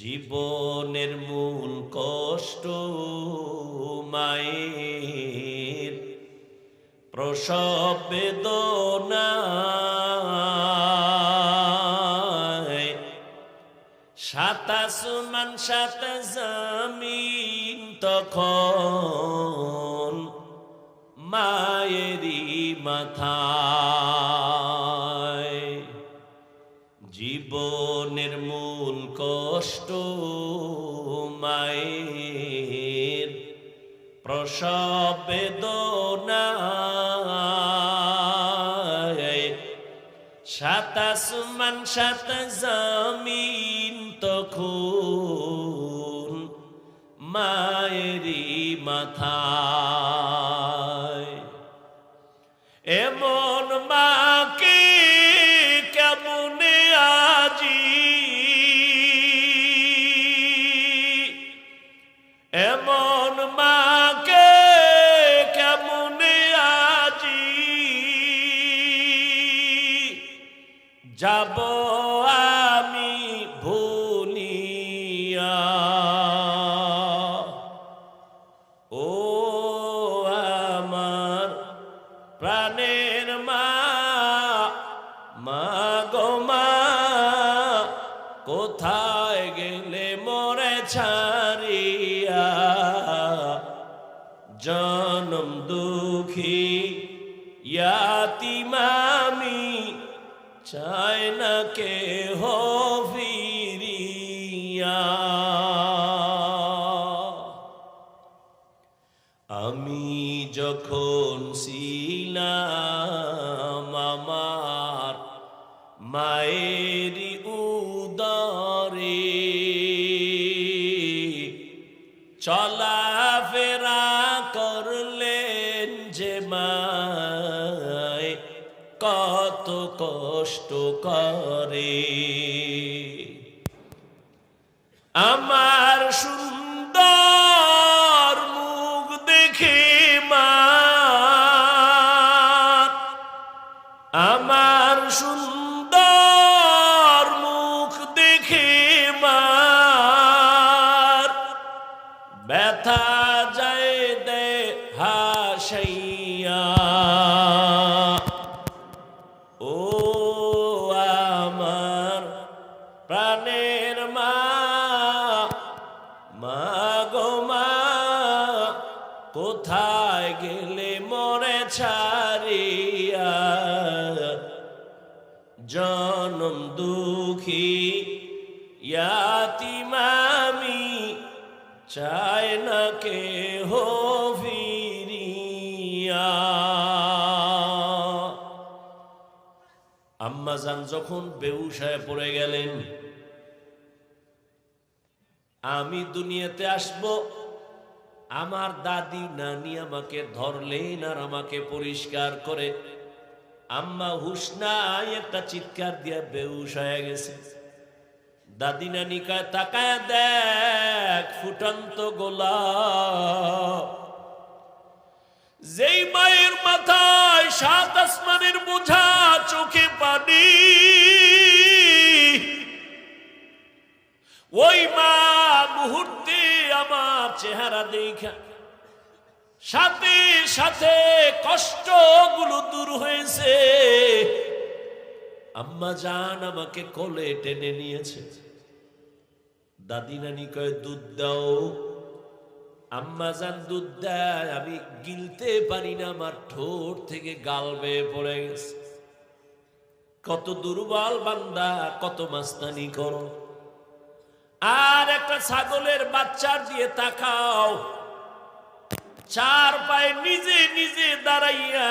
জীবনের মূল কষ্ট মায়ের। প্রসব বেদনায় সাত আসমান সাত জামিন তখন মায়েরই মাথায় কষ্ট মায়ের প্রসব বেদনায়। সাত আসমান সাত জমিন তখন মায়েরই মাথায়। এমন কোথায় গেলে মরে ছাড়িয়া? জনম দুঃখী ইয়াতিমামি চায় না কে চলাফেরা করলেন যে মায় কত কষ্ট করে। আমার ব্যথা যায় দে হাসাইয়া ও আমার প্রাণের মা মা গো মা, কোথায় গেলে মরে ছাড়িয়া? জনম দুঃখী ইয়াতিমামি চায় না কে ফিরিয়া। আম্মাজান যখন বেউসায় পড়ে গেলেন, আমি দুনিয়াতে আসব, আমার দাদি নানি আমাকে ধরলেন আর আমাকে পরিষ্কার করে। আম্মা হুসনায় একটা চিৎকার দিয়া বেউস হয়ে গেছে। দাদি নানি তাকায় দেখ ফুটন্ত গোলা যেই মায়ের মাথায় সাত আসমানের বোঝা চোখে পানি। ওই মা মুহূর্তে আমার চেহারা দেখা সাথে সাথে কষ্ট কষ্টগুলো দূর হয়েছে। আম্মা জান আমাকে কোলে টেনে নিয়েছে। দাদি নানি কয়, দুধ দাও। আম্মা জান দুধ দেয়, আমি গিলতে পারি না, আমার ঠোঁট থেকে গাল বেয়ে পড়ে গেছে। কত দুর্বল বান্দা, কত মাস্তানি করো। আর একটা ছাগলের বাচ্চার দিয়ে তাকাও। চার পায়ে নিজে নিজে দাঁড়াইয়া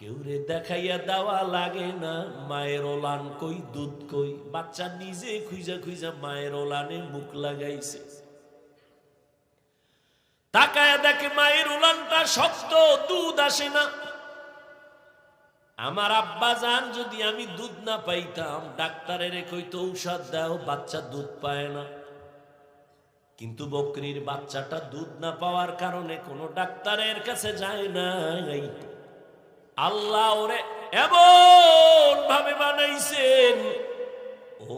কেউ রে দেখাইয়া দেওয়া লাগে না, মায়ের ওলান কই, দুধ কই? বাচ্চা নিজে খুঁজা খুঁজা মায়ের ওলানে মুখ লাগাইছে। তাকায়া দেখে মায়ের উলানটা শক্ত, দুধ আসে না। আমার আব্বা যান যদি আমি দুধ না পাইতাম, ডাক্তারের কইতো ঔষধ দাও, বাচ্চা দুধ পায় না। কিন্তু বকরির বাচ্চাটা দুধ না পাওয়ার কারণে কোনো ডাক্তারের কাছে যায় নাই। আল্লাহ ওরে এমন ভাবে বানাইছেন,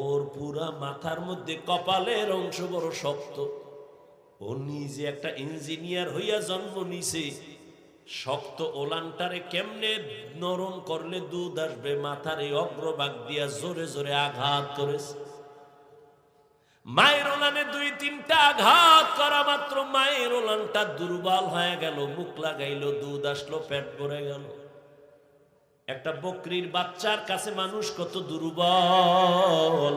ওর পুরা মাথার মধ্যে কপালের অংশ বড় শক্ত। ও নিজে একটা ইঞ্জিনিয়ার হইয়া জন্ম নিছে। শক্ত ওলানটারে কেমনে নরম করলে দুধ আসবে, মাথার এই অগ্রভাগ দিয়া জোরে জোরে আঘাত করেছে। মায়ের ওলানে দুই তিনটা আঘাত করা মাত্র মায়ের ওলানটা দুর্বল হয়ে গেল, মুখ লাগাইলো, দুধ আসলো, পেট ভরে গেল। একটা বকরির বাচ্চার কাছে মানুষ কত দুর্বল।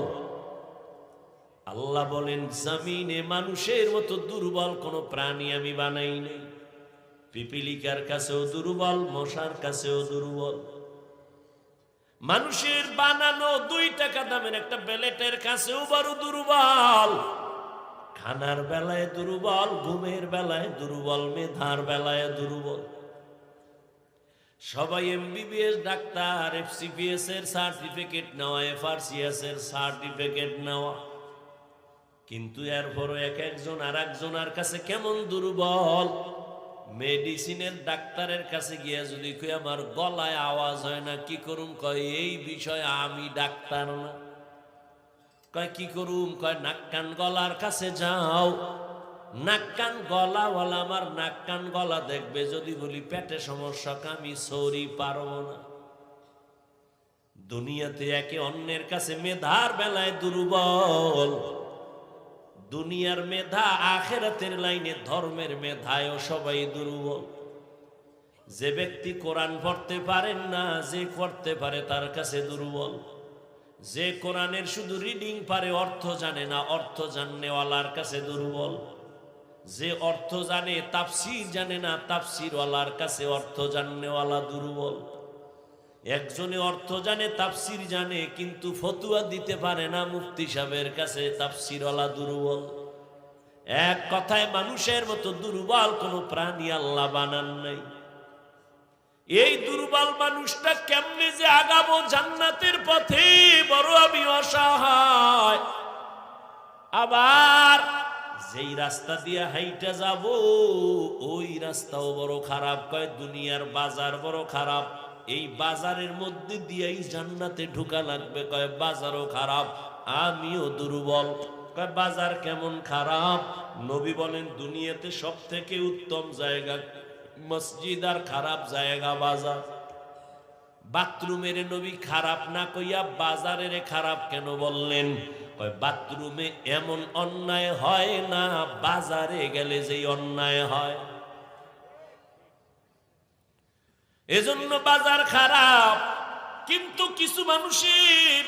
আল্লাহ বলেন, জামিনে মানুষের মতো দুর্বল কোনো প্রাণী আমি বানাই নাই। পিপিলিকার কাছেও দুর্বল, মশার কাছেও দুর্বল। মানুষের বানানো দুই টাকা দামের একটা বেলেটের কাছেও বড় দুর্বল। খানার বেলায় দুর্বল, ঘুমের বেলায় দুর্বল, মেধার বেলায় দুর্বল। সবাই এমবিবিএস ডাক্তার এফসিপিএস এর সার্টিফিকেট নেওয়া এফআরসিএস এর সার্টিফিকেট নেওয়া। কিন্তু এরপরও এক একজন আর একজনের কাছে কেমন দুর্বল? মেডিসিনের ডাক্তারের কাছে গিয়া যদি কই, আমার গলায় আওয়াজ হয় না, কি করুম? কয়, এই বিষয়ে আমি ডাক্তার না। কয়, কি করুম? কয় নাক কান গলার কাছে যাও। নাক কান গলা বলা আমার নাক কান গলা দেখবে যদি বলি, পেটে সমস্যা আমি সরি, পারব না। দুনিয়াতে একে অন্যের কাছে মেধার বেলায় দুর্বল। দুনিয়ার মেধা আখেরাতের লাইনে ধর্মের মেধায়ও সবাই দুর্বল। যে ব্যক্তি কোরআন পড়তে পারেন না, যে পড়তে পারে তার কাছে দুর্বল। যে কোরআনের শুধু রিডিং পারে, অর্থ জানে না, অর্থ জাননেওয়ালার কাছে দুর্বল। যে অর্থ জানে, তাফসির জানে না, তাফসিরওয়ালার কাছে অর্থ জাননেওয়ালা দুর্বল। একজনে অর্থ জানে, তাফসির জানে, কিন্তু ফতুয়া দিতে পারে না মুফতি সাহেবের কাছে, তাফসিরওয়ালা দুর্বল। এক কথায় মানুষের মতো দুর্বল কোনো প্রাণী আল্লাহ বানান নাই। এই দুর্বল মানুষটা কেমনে যে আগাবো জান্নাতের পথে, বড় আমি অসহায়। আবার যেই রাস্তা দিয়ে হাইটা যাব, ওই রাস্তাও বড় খারাপ। কয়, দুনিয়ার বাজার বড় খারাপ। এই বাজারের মধ্যে দিয়েই জান্নাতে ঢুকা লাগবে। কয়, বাজারও খারাপ, আমিও দুর্বল। কয়, বাজার কেমন খারাপ? নবী বলেন, দুনিয়াতে সব থেকে উত্তম জায়গা মসজিদ আর খারাপ জায়গা বাজার। বাথরুমের নবী খারাপ না কইয়া বাজারের খারাপ কেন বললেন? বাথরুমে এমন অন্যায় হয় না, বাজারে গেলে যেই অন্যায় হয়। এজন্য বাজার খারাপ, কিন্তু কিছু মানুষের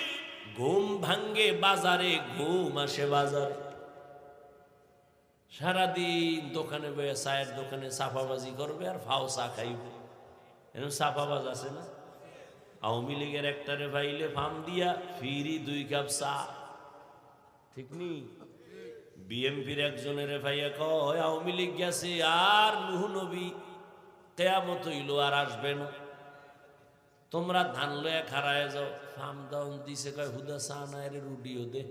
ঘুম ভাঙ্গে বাজারে ঘুম আসে বাজারে। সারাদিন দোকানে বয়ে চায়ের দোকানে সাফাবাজি করবে আর ফাও চা খাইবে। এরকম সাফাবাজ আছে না? আওয়ামী লীগের একটারে ভাইলে ফাম দিয়া ফিরি দুই কাপ চা। ঠিক নি? বিএমপির একজনের ভাইয়া কয়, আওয়ামী লীগ গেছে, আর নুহ নবী কেয়ামত হইল আর আসবে না। তোমরা ধান লয়া খারায় যাও। ফাম দাউন দিছে, কয়, হুদা এর রুডিও দে।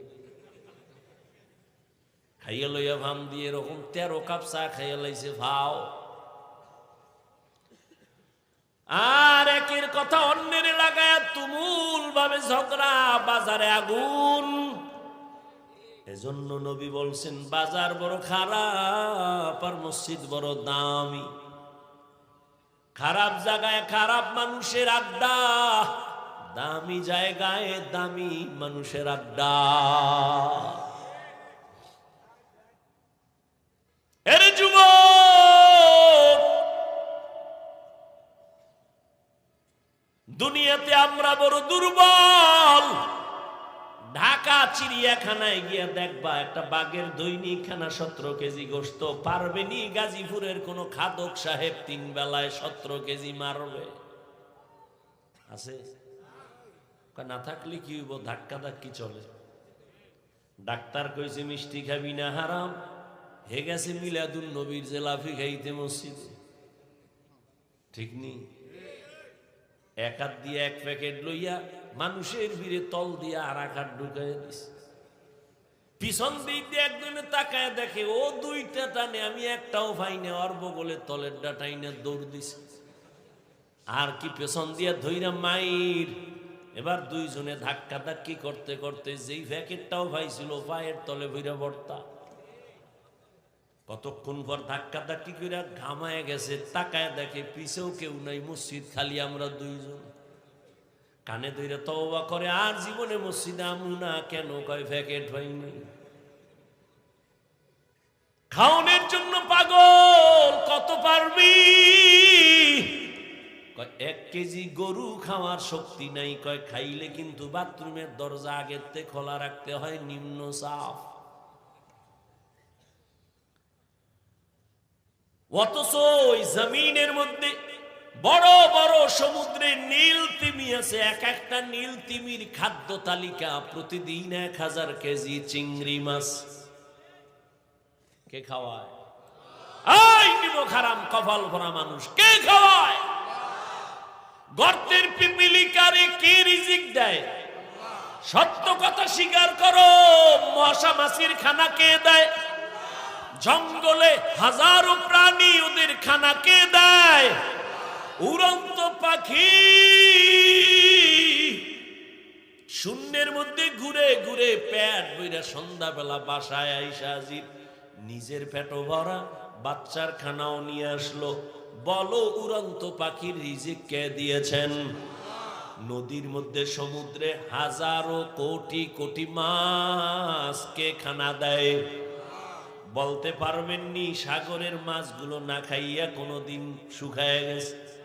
খাইয়া লইয়া ভাম দিয়ে এরকম তেরো কাপ চা খাইয়া লাইছে, ভাও। আর একের কথা অন্যের লাগায় তুমুল ভাবে ঝগড়া, বাজারে আগুন। এজন্য নবী বলছেন, বাজার বড় খারাপ আর মসজিদ বড় দামি। খারাপ জায়গায় খারাপ মানুষের আড্ডা, দামি জায়গায় দামি মানুষের আড্ডা। এরে যুবক, দুনিয়াতে আমরা বড় দুর্বল। ঢাকা, চিড়িয়াখানায় গিয়ে দেখবা একটা বাঘের দৈনিক খানা সতেরো কেজি গোস্ত পারবেনি গাজীপুরের কোন খাদক সাহেব তিন বেলায় সতেরো কেজি মারবে? আছে? না থাকলে কি হইব? ধাক্কা ধাক্কি চলে। ডাক্তার কইছে, মিষ্টি খাবি না, হারাম। হে গেছে মিলাদুল নবীর জেলাফি খাইতে মসজিদ। ঠিক নেই এক হাত দিয়ে এক প্যাকেট লইয়া মানুষের ভিড়ে তল দিয়ে আর হাত ঢুকাই দিস পিছন দিক দিয়ে একজনে তাকায় দেখে, ও দুইটা টানে, আমি একটাও পাই ওর বগলের তলের ডাটাই না দৌড় দিস আর কি পেছন দিয়া ধইরা মাইর। এবার দুইজনে ধাক্কা ধাক্কি করতে করতে যেই প্যাকেটটাও পাইছিল পায়ের তলে ভইরা বর্তা। কতক্ষণ পর ধাক্কা ধাক্কি করে ঘামায় গেছে, তাকায় দেখে পিছেও কেউ নাই, মসজিদ খালি আমরা দুইজন। কানে ধরে তওবা করে, আর জীবনে মসজিদে আমু না কেন? কয় প্যাকেট হয়নি। খাওনের জন্য পাগল, কত পারবি? এক কেজি গরু খাওয়ার শক্তি নাই। কয়, খাইলে কিন্তু বাথরুমের দরজা আগের থেকে খোলা রাখতে হয় নিম্ন সাফ। অথচ ওই জমিনের মধ্যে বড় বড় সমুদ্রে নীল তিমি আছে, এক একটা নীল তিমির খাদ্য তালিকা, প্রতিদিন এক হাজার কেজি চিংড়ি মাছ। কে খাওয়ায়? এই নিম খারাম কপাল ভরা মানুষ, কে খাওয়ায়? গর্তের পিপিলিকারে কে রিজিক দেয়? সত্য কথা স্বীকার করো, মশা মাছির খানা কে দেয়? জঙ্গলে হাজারো প্রাণী ওদের খানা কে দেয়? উড়ন্ত পাখি। শূন্যের মধ্যে ঘুরে ঘুরে প্যাট বইরা সন্ধ্যাবেলা বাসায় আইসা হাজির। নিজের পেটও ভরা বাচ্চার খানাও নিয়ে আসলো। বলো, উড়ন্ত পাখির রিজিক কে দিয়েছেন? নদীর মধ্যে সমুদ্রে হাজারো কোটি কোটি মাছ কে খানা দেয়? বলতে পারবেননি, সাগরের মাছগুলো না খাইয়া কোনোদিন শুকায় গেছে।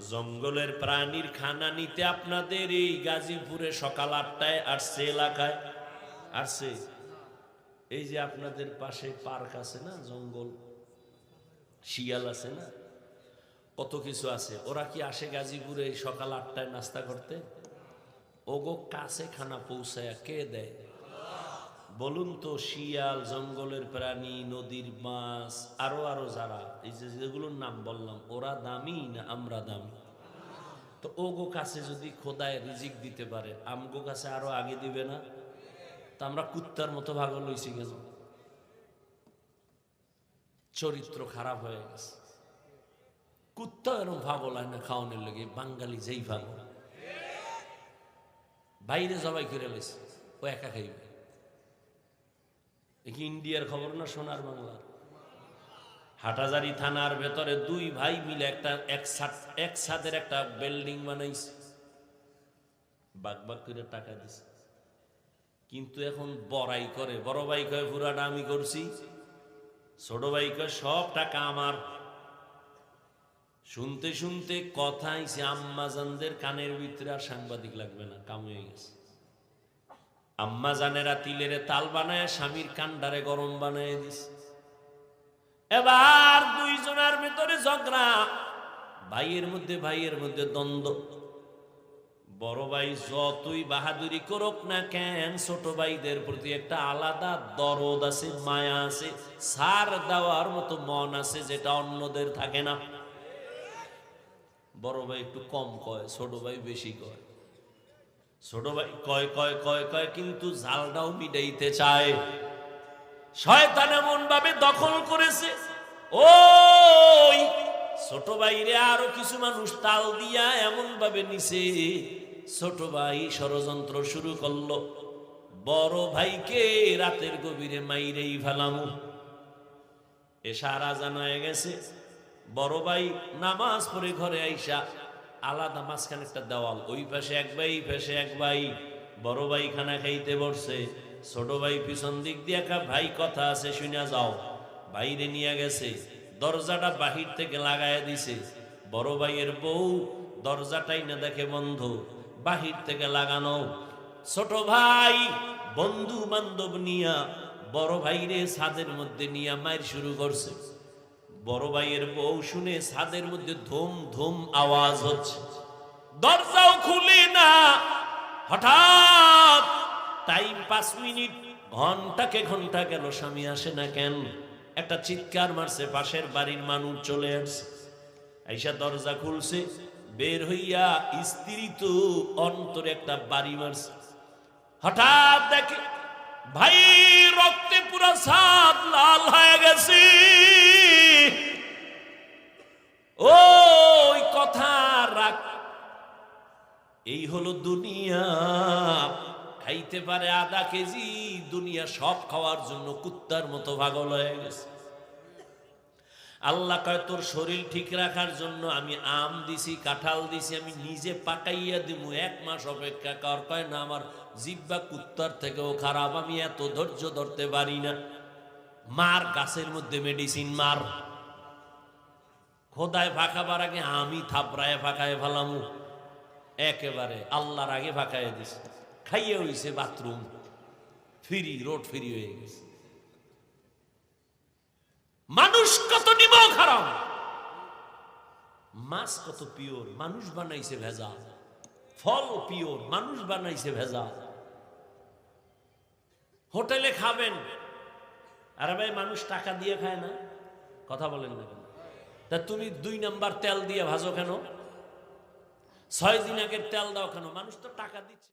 জঙ্গলের প্রাণীর খানা নিতে আপনাদের এই গাজীপুরে সকাল আটটায় আসছে এলাকায়? আসছে। এই যে আপনাদের পাশে পার্ক আছে না, জঙ্গল? শিয়াল আছে না? কত কিছু আছে। ওরা কি আসে গাজীপুরে সকাল আটটায় নাস্তা করতে? ওগো কাছে খানা পৌঁছায় কে দেয়? বলুন তো, শিয়াল, জঙ্গলের প্রাণী, নদীর মাছ, আরও আরও যারা, এই যে যেগুলোর নাম বললাম, ওরা দামি না আমরা দামি? তো ওগো কাছে যদি খোদায় রিজিক দিতে পারে, আমগো কাছে আরও আগে দিবে না? তা আমরা কুত্তার মতো ভাগল লইছি কেন? চরিত্র খারাপ হয়ে গেছে। কুত্তা এরকম ভাগল হয় না খাওয়ানোর লেগে, বাঙালি যেই ভাগল বাইরে জবাই করে লেছে, ও একা খাইবে। কি ইন্ডিয়ার খবর না সোনার বাংলার হাটাজারি থানার ভেতরে দুই ভাই মিলে একটা এক ছাদের একটা বিল্ডিং বানাইছে। বাগ বাগ করে টাকা দিছে। কিন্তু এখন বড়াই করে, বড় ভাই কয় পুরাটা আমি করছি। ছোট ভাই কয়, সব টাকা আমার। শুনতে শুনতে কথা আইছে, আম্মাজানদের কানের ভিতরে আর সাংবাদিক লাগবে না, কাম হয়ে গেছে। আম্মা জানেরা তিলের তাল বানায় স্বামীর কান্ডারে গরম বানায় দিস এবার দুইজনের ভিতরে ঝগড়া। ভাইয়ের মধ্যে ভাইয়ের মধ্যে দ্বন্দ্ব। বড় ভাই যতই বাহাদুরি করুক না কেন, ছোট ভাইদের প্রতি একটা আলাদা দরদ আছে, মায়া আছে সার দেওয়ার মতো মন আছে যেটা অন্যদের থাকে না। বড় ভাই একটু কম কয়, ছোট ভাই বেশি কয়। ছোট ভাই, কয় কয় কয় কয়, কিন্তু জালটাও মিটাইতে চায়। শয়তান এমন ভাবে দখল করেছে। ওই ছোট ভাইরে আরও কিছু মানুষ তাল দিয়া এমন ভাবে নিছে। ছোট ভাই ষড়যন্ত্র শুরু করল। বড় ভাইকে রাতের গভীরে মাইরেই ফেলামু। এসারা জানা হয়ে গেছে। বড় ভাই নামাজ পড়ে ঘরে আইসা আলাদা মাঝখানে একটা দেওয়াল। ওই পাশে এক ভাই পাশে এক ভাই। বড় ভাই খানা খাইতে বসছে। ছোট ভাই পিছন দিক দিয়ে একা, ভাই, কথা আছে শুনে যাও। বাইরে নিয়ে গেছে। দরজাটা বাহির থেকে লাগায় দিছে। বড় ভাইয়ের বউ দরজাটাই না দেখে বন্ধ। বাহির থেকে লাগানো। ছোট ভাই বন্ধু বান্ধব নিয়া, বড় ভাইরে ছাদের মধ্যে নিয়া মায়ের শুরু করছে। বড় ভাইয়ের বউ শুনে ছাদের মধ্যে ধুম ধুম আওয়াজ হচ্ছে। দরজাও খুলে না। হঠাৎ টাইম পাঁচ মিনিট, ঘন্টাকে ঘণ্টা গেল, স্বামী আসে না কেন? একটা চিৎকার মারছে, পাশের বাড়ির মানুষ চলে আসছে। আইসা দরজা খুলছে, বের হইয়া স্ত্রী তো অন্তরে একটা বাড়ি মারছে। হঠাৎ দেখে ভাই, রক্তে পুরো সাত লাল হয়ে গেছে। ওই কথা রাখ। এই হলো দুনিয়া। খাইতে পারে আধা কেজি, দুনিয়া সব খাওয়ার জন্য কুত্তার মতো ভাগল হয়ে গেছে। আল্লাহ কয়, তোর শরীর ঠিক রাখার জন্য আমি আম দিছি, কাঁঠাল দিছি, আমি নিজে পাকাইয়া দিমু, এক মাস অপেক্ষা কর। কয়, না, আমার জিব্বা কুত্তার থেকেও খারাপ, আমি এত ধৈর্য ধরতে পারি না। মার গাছের মধ্যে মেডিসিন মার। খোদায় ফাঁকাবার আগে আমি থাপড়ায় ফাঁকায় ফেলামু। একেবারে আল্লাহর আগে ফাঁকায় দিছে। খাইয়ে হইছে বাথরুম ফ্রি, রোড ফ্রি হয়ে গেছে। মানুষ কত নিমক খারাপ। মাছ কত পিওর মানুষ বানাইছে ভেজাল। ফল পিওর মানুষ বানাইছে ভেজাল। হোটেলে খাবেন। আরে ভাই, মানুষ টাকা দিয়ে খায় না। কথা বলেন না কেন? তা তুমি দুই নাম্বার তেল দিয়ে ভাজো কেন? ছয় দিন আগের তেল দাও কেন? মানুষ তো টাকা দিচ্ছে।